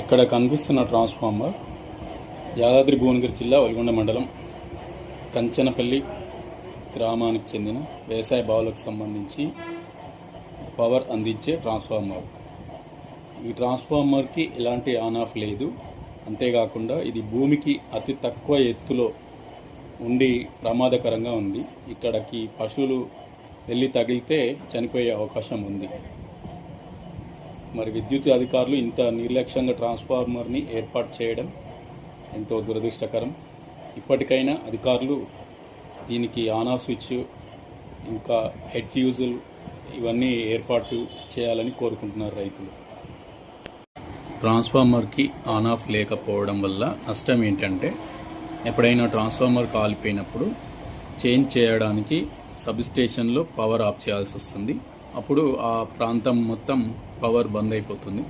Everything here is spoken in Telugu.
ఇక్కడ కనిపిస్తున్న ట్రాన్స్ఫార్మర్ యాదాద్రి భువనగిరి జిల్లా ఒలిగొండ మండలం కంచనపల్లి గ్రామానికి చెందిన వ్యవసాయ బావులకు సంబంధించి పవర్ అందించే ట్రాన్స్ఫార్మర్ ఈ ట్రాన్స్ఫార్మర్కి ఎలాంటి ఆన్ ఆఫ్ లేదు. అంతేకాకుండా ఇది భూమికి అతి తక్కువ ఎత్తులో ఉండి ప్రమాదకరంగా ఉంది. ఇక్కడికి పశువులు వెళ్ళి తగిలితే చనిపోయే అవకాశం ఉంది. మరి విద్యుత్ అధికారులు ఇంత నిర్లక్ష్యంగా ట్రాన్స్ఫార్మర్ని ఏర్పాటు చేయడం ఎంతో దురదృష్టకరం. ఇప్పటికైనా అధికారులు దీనికి ఆనా స్విచ్ ఇంకా హెడ్ ఫ్యూజులు ఇవన్నీ ఏర్పాటు చేయాలని కోరుకుంటున్నారు రైతులు. ట్రాన్స్ఫార్మర్కి ఆన్ ఆఫ్ లేకపోవడం వల్ల నష్టం ఏంటంటే ఎప్పుడైనా ట్రాన్స్ఫార్మర్ కాలిపోయినప్పుడు చేంజ్ చేయడానికి సబ్ స్టేషన్లో పవర్ ఆఫ్ చేయాల్సి వస్తుంది. అప్పుడు ఆ ప్రాంతం మొత్తం పవర్ బంద్ అయిపోతుంది.